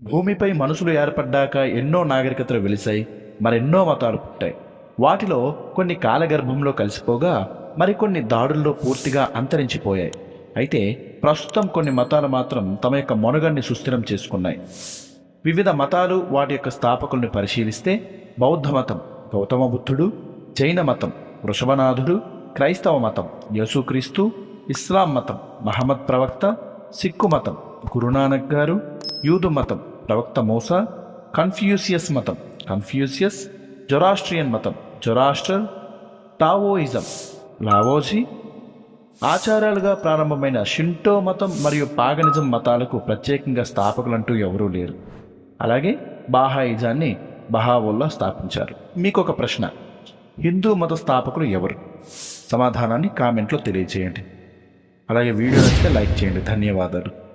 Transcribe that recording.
భూమిపై మనుషులు ఏర్పడ్డాక ఎన్నో నాగరికతలు వెలిశాయి మరెన్నో మతాలు పుట్టాయి. వాటిలో కొన్ని కాలగర్భంలో కలిసిపోగా మరికొన్ని దాడుల్లో పూర్తిగా అంతరించిపోయాయి. అయితే ప్రస్తుతం కొన్ని మతాలు మాత్రం తమ యొక్క మనుగడ్ని సుస్థిరం చేసుకున్నాయి. వివిధ మతాలు వాటి యొక్క స్థాపకుల్ని పరిశీలిస్తే బౌద్ధ మతం గౌతమ బుద్ధుడు జైన మతం వృషభనాథుడు క్రైస్తవ మతం యేసుక్రీస్తు ఇస్లాం మతం మహమ్మద్ ప్రవక్త సిక్కు మతం గురునానక్ గారు యూదు మతం ప్రవక్త మోసా కన్ఫ్యూసియస్ మతం కన్ఫ్యూసియస్ జొరాస్ట్రియన్ మతం జొరాస్టర్ టావోయిజం లావోజీ ఆచారాలుగా ప్రారంభమైన షింటో మతం మరియు పాగనిజం మతాలకు ప్రత్యేకంగా స్థాపకులంటూ ఎవరూ లేరు. అలాగే బాహాయిజాన్ని బహావుల్లా స్థాపించారు. మీకు ఒక ప్రశ్న హిందూ మత స్థాపకులు ఎవరు? సమాధానాన్ని కామెంట్లో తెలియజేయండి. అలాగే వీడియో నచ్చితే లైక్ చేయండి. ధన్యవాదాలు.